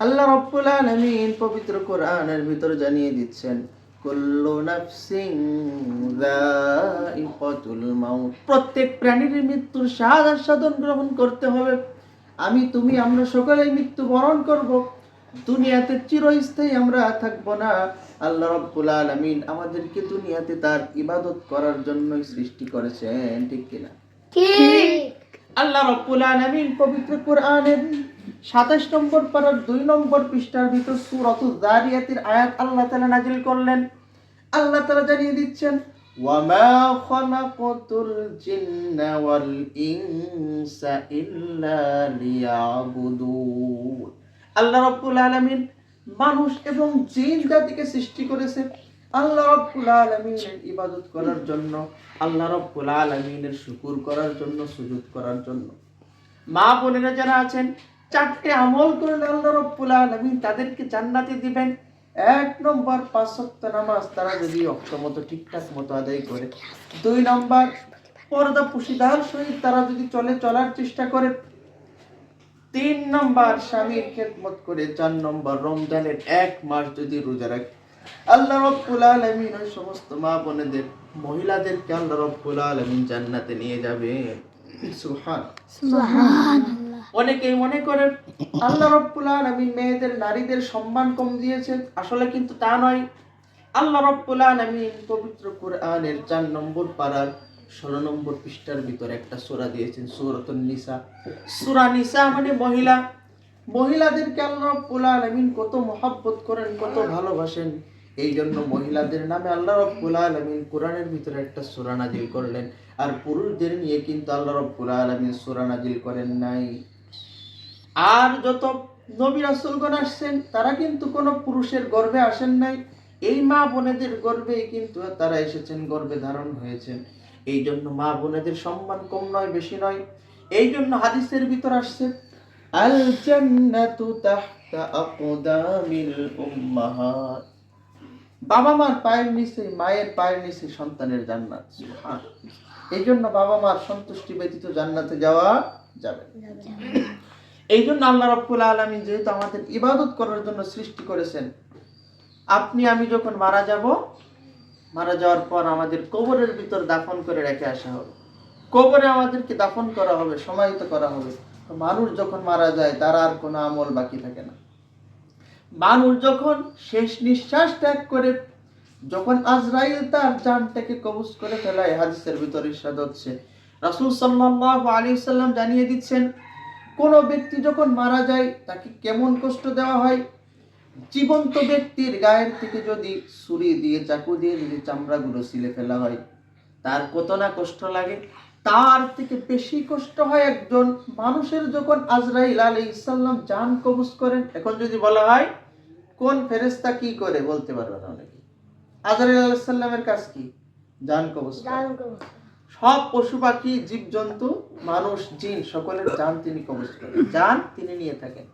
আল্লাহ রব্বুল আলামিন পবিত্র কোরআনের ভিতর জানিয়ে দিচ্ছেন কুল্লু নাফসিন যায়িকাতুল মাউত। প্রত্যেক প্রাণীর মৃত্যুর স্বাদ আস্বাদন গ্রহণ করতে হবে। আমি তুমি আমরা সকলেই মৃত্যু বরণ করব। দুনিয়াতে চিরস্থায়ী আমরা থাকব না। আল্লাহ রব্বুল আলামিন আমাদেরকে দুনিয়াতে তার ইবাদত করার জন্যই সৃষ্টি করেছেন ঠিক কিনা? ঠিক। আল্লাহ রব্বুল আলামিন পবিত্র কোরআনের 27 নম্বর পারার দুই নম্বর পৃষ্ঠার ভিতর সূরাতুল যারিয়াতের আয়াত আল্লাহ তাআলা নাজিল করলেন। আল্লাহ তালা জানিয়ে দিচ্ছেন খালাকাতুল জিন্না ওয়াল ইনসা ইল্লা লিয়াবুদুন। আল্লাহ রব্বুল আলামিন মানুষ এবং জিন জাতিকে সৃষ্টি করেছে। আল্লাহ রব্বুল আলামিনের ইবাদত করার জন্য, আল্লাহ রব্বুল আলামিনের শুকুর করার জন্য, সুজুদ করার জন্য। মা বোনেরা যারা আছেন চারটে আমল করলে আল্লাহ রব্বুল আলামিন, তাদেরকে জান্নাতে দিবেন। এক নম্বর পাঁচ ওয়াক্ত নামাজ তারা যদি অক্ষমত ঠিকঠাক মতো আদায় করে। দুই নম্বর, পর্দা পুশিদার সহিত তারা যদি চলে, চলার চেষ্টা করে। তিন নম্বর, স্বামীর খেদমত করে। চার নম্বর, রমজানের এক মাস যদি রোজা রাখে। আল্লাহ রব্বুল আলামিন ওই সমস্ত মা বোনেদের, মহিলাদেরকে আল্লাহ রব্বুল আলামিন জান্নাতে নিয়ে যাবে। সুবহান। সুবহানাল্লাহ অনেকেই মনে করেন, আল্লাহ রব্বুল আলামিন মেয়েদের, নারীদের সম্মান কম দিয়েছেন। আসলে কিন্তু তা নয়। আল্লাহ রব্বুল আলামিন পবিত্র কোরআনের চার নম্বর পাড়ার ষোলো নম্বর পৃষ্ঠার ভিতরে একটা সূরা দিয়েছেন, সূরাতুন নিসা। সূরা নিসা মানে মহিলা। মহিলাদেরকে আল্লাহ রব্বুল আলামিন কত মহাব্বত করেন, কত ভালোবাসেন। এই জন্য মহিলাদের নামে আল্লাহ রব্বুল আলামিন কোরআনের ভিতরে একটা সূরা নাজিল করলেন। আর পুরুষদের নিয়ে কিন্তু আল্লাহ রব্বুল আলামিন সূরা নাজিল করেন নাই। আর যত নবী রাসূলগণ আসছেন, তারা কিন্তু কোনো পুরুষের গর্বে আসেন নাই। এই মা বোনেদের গর্ভে কিন্তু তারা এসেছেন, গর্ভে ধারণ হয়েছেন। এই জন্য মা বোনেদের সম্মান কম নয়, বেশি নয়। এই জন্য হাদিসের ভিতর আসছে, আল জান্নাতু তাহতা আকদামিল উম্মাহাত। বাবা মার পায়ের নিচে মায়ের পায়ের নিচে সন্তানের জান্নাত এই জন্য বাবা মার সন্তুষ্টি ব্যতীত জান্নাতে যাওয়া যাবে। এই জন্য আল্লাহ রব্বুল আলমী যেহেতু আমাদের ইবাদত করার জন্য সৃষ্টি করেছেন আপনি আমি যখন মারা যাব মারা যাওয়ার পর আমাদের কবরের ভিতর দাফন করে রেখে আসা হবে। কবরে আমাদেরকে দাফন করা হবে সমাহিত করা হবে। মানুষ যখন মারা যায় তার আর কোনো আমল বাকি থাকে না। মানুষ যখন শেষ নিঃশ্বাস ত্যাগ করে, যখন আজরাইল তার জানটাকে কবজ করে ফেলায়, হাদিসের ভিতরে ইরশাদ হচ্ছে। রাসূল সাল্লাল্লাহু আলাইহি সাল্লাম জানিয়ে দিচ্ছেন, কোন ব্যক্তি যখন মারা যায়, তাকে কেমন কষ্ট দেওয়া হয়? জীবন্ত ব্যক্তির গায়ের থেকে যদি ছুরি দিয়ে চাকু দিয়ে যদি চামড়াগুলো ছিলে ফেলা হয়, তার কত না কষ্ট লাগে? তার থেকে বেশি কষ্ট হয় একজন মানুষের যখন আজরাইল আলী ইসাল্লাম জান কবজ করেন এখন যদি বলা হয় কোন ফেরেস্তা কি করে বলতে পারবে না অনেকে? আজরাইল আলাইসাল্লামের কাজ কি? জান কবজ। সব পশু পাখি জীব জন্তু মানুষ জিন সকলের জান তিনি কবজ করেন। জান তিনি নিয়ে থাকেন।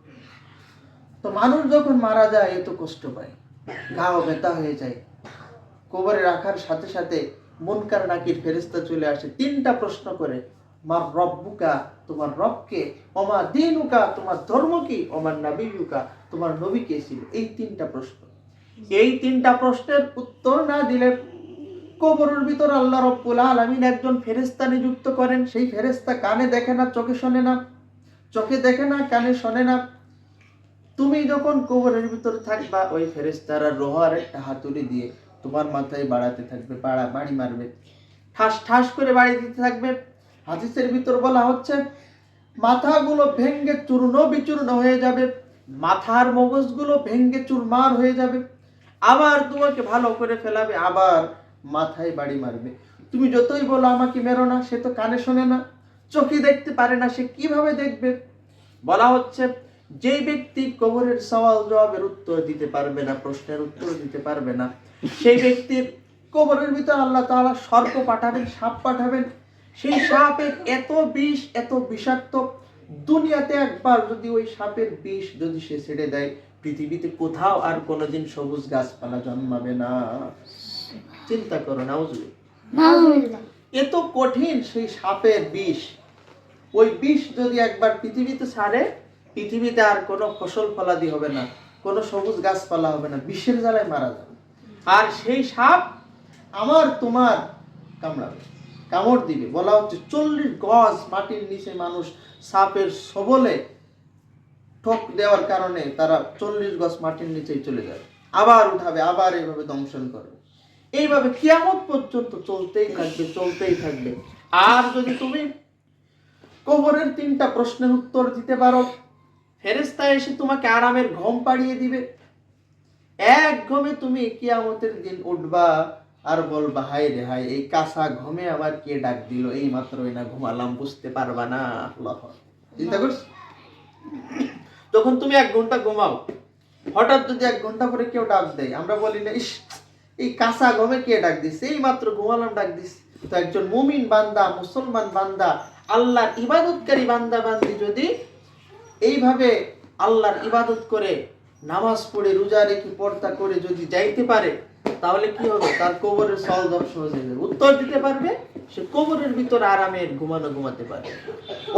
তো মানুষ যখন মারা যায় এত কষ্ট পায়। ঘাও ব্যথা হয়ে যায়। কোবরে রাখার সাথে সাথে মুনকার নাকির ফেরেস্তা চলে আসে, তিনটা প্রশ্ন করে, মার রব্বুকা, তোমার রবকে? অমা দিনুকা, তোমার ধর্ম কি অমার নাবিয়ুকা, তোমার নবী কে ছিল? এই তিনটা প্রশ্ন। এই তিনটা প্রশ্নের উত্তর না দিলে কবরের ভিতর আল্লাহ রব্বুল আলামিন একজন ফেরেস্তা নিযুক্ত করেন। সেই ফেরেস্তা কানে দেখে না, চোখে শোনে না? চোখে দেখে না, কানে শোনে না? তুমি যখন কবরের ভিতর থাকবা, ওই ফেরেস্তারা রোহার একটা হাতুড়ি দিয়ে তোমার মাথায় বাড়াতে থাকবে, বাড়া, বাড়ি মারবে। ঠাস ঠাস করে বাড়ি দিতে থাকবে। হাদিসের ভিতর বলা হচ্ছে, মাথাগুলো ভেঙ্গে চূর্ণ বিচূর্ণ হয়ে যাবে। মাথার মগজগুলো ভেঙ্গে চুরমার হয়ে যাবে। আবার তোমাকে ভালো করে ফেলাবে, আবার মাথায় বাড়ি মারবে। তুমি যতই বলো আমাকে মেরো না, সে তো কানে শোনে না, চোখে দেখতে পারে না, সে কীভাবে দেখবে? বলা হচ্ছে, যেই ব্যক্তি কবরের সওয়াল জবাবের উত্তর দিতে পারবে না, প্রশ্নের উত্তর দিতে পারবে না সেই ব্যক্তির কবরের ভিতর আল্লাহ তাআলা সর্প পাঠাবেন সাপ পাঠাবেন। সেই সাপের এত বিষ এত বিষাক্ত দুনিয়াতে একবার যদি ওই সাপের বিষ যদি সে ছেড়ে দেয় পৃথিবীতে কোথাও আর কোনোদিন সবুজ গাছপালা জন্মাবে না। চিন্তা করো না এত কঠিন সেই সাপের বিষ। ওই বিষ যদি একবার পৃথিবীতে ছাড়ে পৃথিবীতে আর কোনো ফসল ফলাদি হবে না কোনো সবুজ গাছপালা হবে না বিষের জ্বালায় মারা যাবে। আর সেই সাপ আমার তোমার কামড়াবে। কামড় দিবে। বলা হচ্ছে চল্লিশ গজ মাটির নিচে মানুষ সাপের সবলে ঠোক দেওয়ার কারণে তারা চল্লিশ গজ মাটির নিচেই চলে যাবে আবার উঠাবে, আবার এইভাবে দংশন করবে। এইভাবে কিয়ামত পর্যন্ত চলতেই থাকবে চলতেই থাকবে। আর যদি তুমি কবরের তিনটা প্রশ্নের উত্তর দিতে পারো ফেরেস্তা এসে তোমাকে আরামের ঘম পাড়িয়ে দিবে। এক ঘুমে তুমি কিয়ামতের দিন উঠবা আর বলবা হাই রে হাই এই কাঁচা ঘমে আবার কে ডাক দিল? এই মাত্রই না ঘুমালাম, বুঝতে পারবা না। চিন্তা করছ তখন তুমি এক ঘণ্টা ঘুমাও, হঠাৎ যদি এক ঘণ্টা পরে কেউ ডাক দেয়, আমরা বলি না, ইস, এই কাঁচা ঘমে কে ডাক দিছে? এই মাত্র ঘুমালাম, ডাক দিস তো একজন মুমিন বান্দা, মুসলমান বান্দা, আল্লাহর ইবাদতকারী বান্দা বান্দি যদি এইভাবে আল্লাহর ইবাদত করে নামাজ পড়ে রোজা রেখে পর্দা করে যদি যাইতে পারে, তাহলে কি হবে? তার কবরের সল দর্শন হয়ে যাবে। উত্তর দিতে পারবে, সে কবরের ভিতর আরামে ঘুমানো ঘুমাতে পারবে।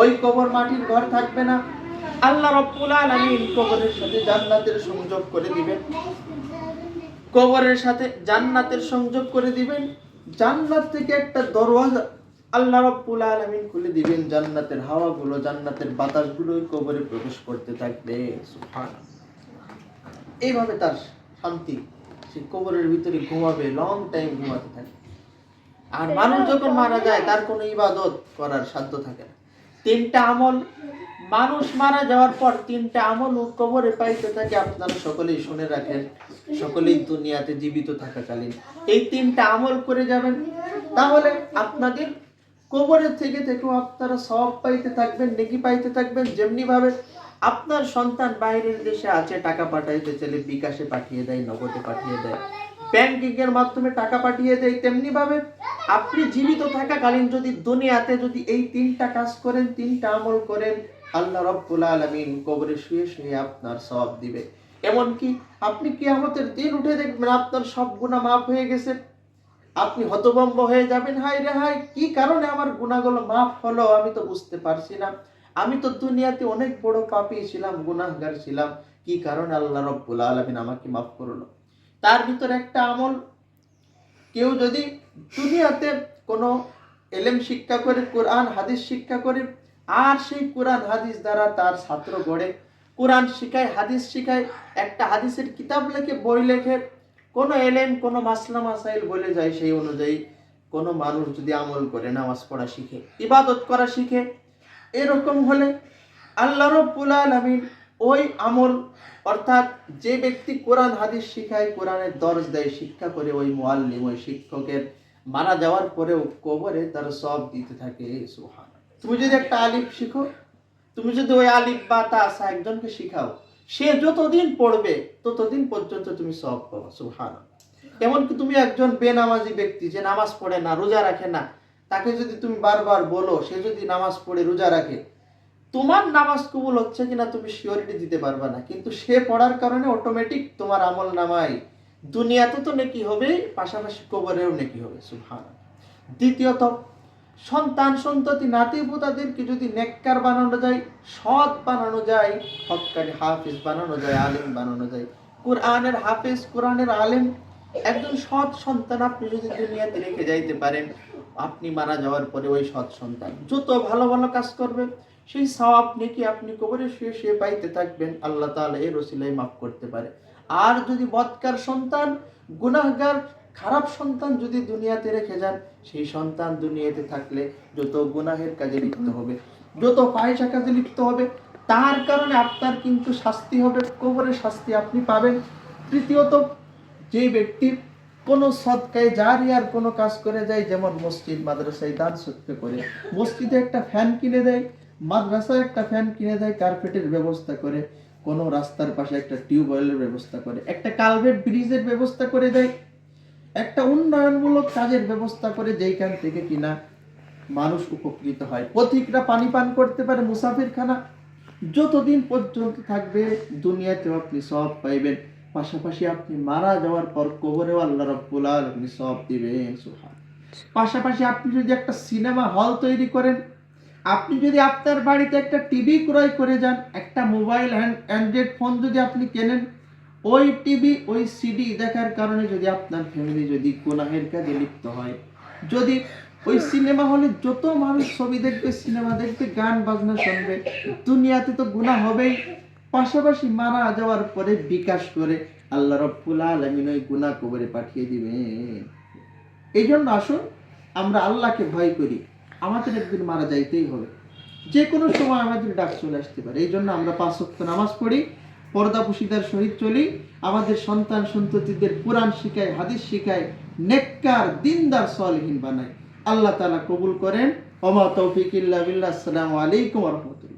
ওই কবর মাটির ঘর থাকবে না। আল্লাহ রব্বুল আলামিন কবরের সাথে জান্নাতের সংযোগ করে দিবেন। কবরের সাথে জান্নাতের সংযোগ করে দিবেন। জান্নাত থেকে একটা দরওয়াজা আল্লাহ রব্বুল আলামিন খুলে দিবেন। জান্নাতের হাওয়াগুলো, জান্নাতের বাতাসগুলো কবরে প্রবেশ করতে থাকবে। সুবহানাল্লাহ। এইভাবে তার শান্তি সে কবরের ভিতরে ঘুমাবে লং টাইম ঘুমাতে থাকে। আর মানুষ যখন মারা যায় তার কোনো ইবাদত করার সাধ্য থাকে না। তিনটা আমল মানুষ মারা যাওয়ার পর তিনটা আমল ও কবরে পাইতে থাকে। আপনারা সকলেই শুনে রাখেন সকলেই দুনিয়াতে জীবিত থাকাকালীন। এই তিনটা আমল করে যাবেন তাহলে আপনাদের কবরের থেকে থেকেও আপনারা সব পাইতে থাকবেন নেকি পাইতে থাকবেন যেমনি ভাবে আপনার সন্তান বাইরের দেশে আছে, টাকা পাঠাইতে চাইলে বিকাশে পাঠিয়ে দেয়, নগদে পাঠিয়ে দেয়। ব্যাংকিং এর মাধ্যমে টাকা পাঠিয়ে দেয় তেমনি ভাবে আপনি জীবিত থাকাকালীন যদি দুনিয়াতে যদি এই তিনটা কাজ করেন, তিনটা আমল করেন, আল্লাহ রব্বুল আলামিন কবরে শুয়ে শুয়ে আপনার সব দিবে। এমনকি আপনি কিয়ামতের দিন উঠে দেখবেন আপনার সব গুনাহ মাফ হয়ে গেছে। আপনি হতভম্ব হয়ে যাবেন হাই রে হাই কি কারণে আমার গুণাগুলো মাফ হলো আমি তো বুঝতে পারছি না। আমি তো দুনিয়াতে অনেক বড় পাপী ছিলাম, গুনাহগার ছিলাম। কি কারণে? আল্লাহ রব্বুল আলামিন আমাকে মাফ করল তার ভিতর একটা আমল, কেউ যদি দুনিয়াতে কোনো এলেম শিক্ষা করে, কোরআন, হাদিস শিক্ষা করে, আর সেই কোরআন, হাদিস দ্বারা তার ছাত্র গড়ে। কোরআন শিখায়, হাদিস শিখায়, একটা হাদিসের কিতাব লেখে, বই লেখে। কোনো এলেম, কোনো মাসলা মাসাইল বলে যায় সেই অনুযায়ী কোনো মানুষ যদি আমল করে, নামাজ পড়া শিখে, ইবাদত করা শিখে এরকম হলে আল্লাহ রব্বুল আলামিন ওই আমল, অর্থাৎ যে ব্যক্তি কোরআন, হাদিস শিখায়, কোরআনের দর্জ দেয়, শিক্ষা করে ওই মুআল্লিম, ওই শিক্ষকের মারা যাওয়ার পরেও কবরে তার সব দিতে থাকে সুহান তুমি যদি একটা আলিফ শিখো, তুমি যদি ওই আলিফ বা তা আসা একজনকে শিখাও, সে যতদিন পড়বে, ততদিন পর্যন্ত তুমি সব পাবো সুহান এমনকি তুমি একজন বেনামাজি ব্যক্তি, যে নামাজ পড়ে না, রোজা রাখে না তাকে যদি তুমি বারবার বলো, সে যদি নামাজ পড়ে রোজা রাখে, তোমার নামাজ কবুল হচ্ছে কিনা তুমি শিওরিটি দিতে পারবে না। কিন্তু সে পড়ার কারণে অটোমেটিক তোমার আমল নামাই দুনিয়াতে তো নেকি হবে পাশাপাশি কবরেও নেকি হবে সুভান দ্বিতীয়ত, সন্তান সন্ততি নাতি পোতাদেরকে যদি নেককার বানানো যায়, সৎ বানানো যায় হকানি হাফিজ বানানো যায়, আলেম বানানো যায়। কোরআনের হাফিজ, কোরআনের আলেম, একজন সৎ সন্তান আপনি যদি দুনিয়াতে রেখে যাইতে পারেন আপনি মারা যাওয়ার পরে ওই সৎ সন্তান। যত ভালো ভালো কাজ করবে, সেই সওয়াব নাকি আপনি কবরে শুয়ে শুয়ে পাইতে থাকবেন। আল্লাহ তাআলা এর ওসিলাই মাফ করতে পারে। আর যদি বৎকার সন্তান, গুনাহগার, খারাপ সন্তান যদি দুনিয়াতে রেখে যান, সেই সন্তান দুনিয়াতে থাকলে যত গুনাহের কাজে লিপ্ত হবে, যত ফাহিশা কাজে লিপ্ত হবে, তার কারণে আপনার কিন্তু শাস্তি হবে, কবরের শাস্তি আপনি পাবেন। তৃতীয়ত, যে ব্যক্তি কোনো সৎকায় জারিয়ার কোনো কাজ করে যায়, যেমন মসজিদ, মাদ্রাসায় দান সত্য করে। মসজিদে একটা ফ্যান কিনে দেয়, মাদ্রাসায় একটা ফ্যান কিনে দেয় কার্পেটের ব্যবস্থা করে, কোনো রাস্তার পাশে একটা টিউবওয়েলের ব্যবস্থা করে, একটা কালভেট ব্রিজের ব্যবস্থা করে দেয়, একটা উন্নয়নমূলক কাজের ব্যবস্থা করে যেইখান থেকে কিনা মানুষ উপকৃত হয়। পথিকরা পানি পান করতে পারে মুসাফিরখানা। যতদিন পর্যন্ত থাকবে, দুনিয়াতেও আপনি সব পাইবেন। পাশাপাশি আপনি মারা যাওয়ার পর কবরেও আল্লাহ রব্বুল আলামিন সব দিবেন, সুবহান। পাশাপাশি আপনি যদি একটা সিনেমা হল তৈরি করেন, আপনি যদি আপনার বাড়িতে একটা টিভি ক্রয় করে যান, একটা মোবাইল অ্যান্ড্রয়েড ফোন যদি আপনি কেনেন, ওই টিভি, ওই সিডি দেখার কারণে যদি আপনার ফ্যামিলি যদি গুনাহের কাজে লিপ্ত হয়, যদি ওই সিনেমা হলে যত মানুষ ছবি দেখবে, সিনেমা দেখবে, গান, বাজনা শুনবে, দুনিয়াতে তো গুনাহ হবেই। পাশাপাশি মারা যাওয়ার পরে বিকাশ করে আল্লাহ রব্বুল আলমিন ওই গুনাহ কবরে পাঠিয়ে দিবে এই জন্য আসুন, আমরা আল্লাহকে ভয় করি। আমাদের একদিন মারা যাইতেই হবে। যে কোনো সময় আমাদের ডাক চলে আসতে পারে। এই জন্য আমরা পাঁচ ওয়াক্ত নামাজ পড়ি, পর্দা পুশিদার সহিত চলি। আমাদের সন্তান সন্ততিদের কোরআন শিখায়, হাদিস শিখায়, নেককার, দিনদার, সলহীন বানায়। আল্লাহ তাআলা কবুল করেন। ওমা তৌফিক আসসালামু আলাইকুম রাহমাতুল্লাহ।